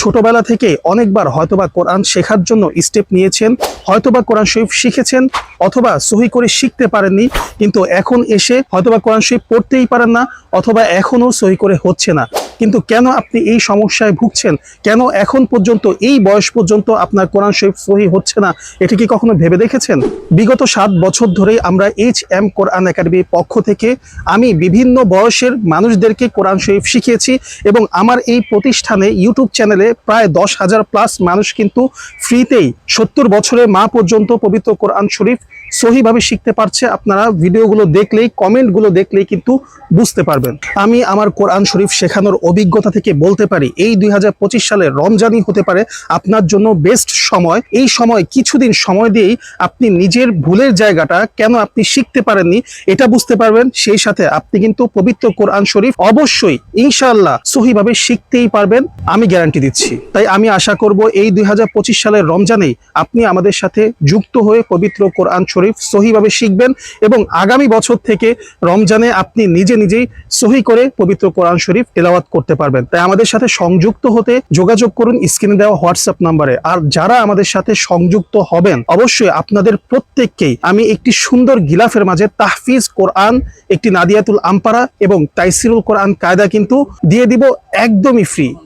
ছোটবেলা থেকে অনেকবার হয়তোবা কোরআন শেখার জন্য স্টেপ নিয়েছেন, হয়তোবা কোরআন শরীফ শিখেছেন অথবা সহি করে শিখতে পারেননি, কিন্তু এখন এসে হয়তোবা কোরআন শরীফ পড়তেই পারেন না অথবা এখনও সহি করে হচ্ছে না। কিন্তু কেন আপনি এই সমস্যায় ভুগছেন? কেন এখন পর্যন্ত, এই বয়স পর্যন্ত আপনার কোরআন শরীফ সহি হচ্ছে না? এটা কি কখনো ভেবে দেখেছেন? বিগত সাত বছর ধরে আমরা এইচ এম কোরআন একাডেমির পক্ষ থেকে আমি বিভিন্ন বয়সের মানুষদেরকে কোরআন শরীফ শিখিয়েছি এবং আমার এই প্রতিষ্ঠানে ইউটিউব চ্যানেলে প্রায় দশ হাজার প্লাস মানুষ কিন্তু ফ্রিতেই সত্তর বছরের মা পর্যন্ত পবিত্র কোরআন শরীফ সহিভাবে শিখতে পারছে। আপনারা ভিডিওগুলো দেখলেই, কমেন্টগুলো দেখলেই কিন্তু বুঝতে পারবেন। আমি আমার কোরআন শরীফ শেখানোর অভিজ্ঞতা থেকে বলতে পারি, এই দুই সালে রমজানই হতে পারে আপনার জন্য বেস্ট সময়। এই সময় কিছুদিন সময় দিয়েই আপনি নিজের ভুলের জায়গাটা কেন আপনি শিখতে পারেননি এটা বুঝতে পারবেন। সেই সাথে আপনি কিন্তু পবিত্র কোরআন শরীফ অবশ্যই ইনশাআল্লাহ সহিভাবে শিখতেই পারবেন, আমি গ্যারান্টি দিচ্ছি। তাই আমি আশা করব এই দুই হাজার পঁচিশ সালের রমজানেই আপনি আমাদের সাথে যুক্ত হয়ে পবিত্র কোরআন শরীফ সহিভাবে শিখবেন এবং আগামী বছর থেকে রমজানে আপনি নিজে নিজেই সহি করে পবিত্র কোরআন শরীফ তেলাওয়াত করতে পারবেন। তাই আমাদের সাথে সংযুক্ত হতে যোগাযোগ করুন, স্ক্রিনে দেওয়া হোয়াটসঅ্যাপ নাম্বারে। আর যারা আমাদের সাথে সংযুক্ত হবেন, অবশ্যই আপনাদের প্রত্যেককেই আমি একটি সুন্দর গিলাফের মাঝে তাহফিজ কোরআন, একটি নাদিয়াতুল আম্পারা এবং তাইসিরুল কোরআন কায়দা কিন্তু দিয়ে দিব একদমই ফ্রি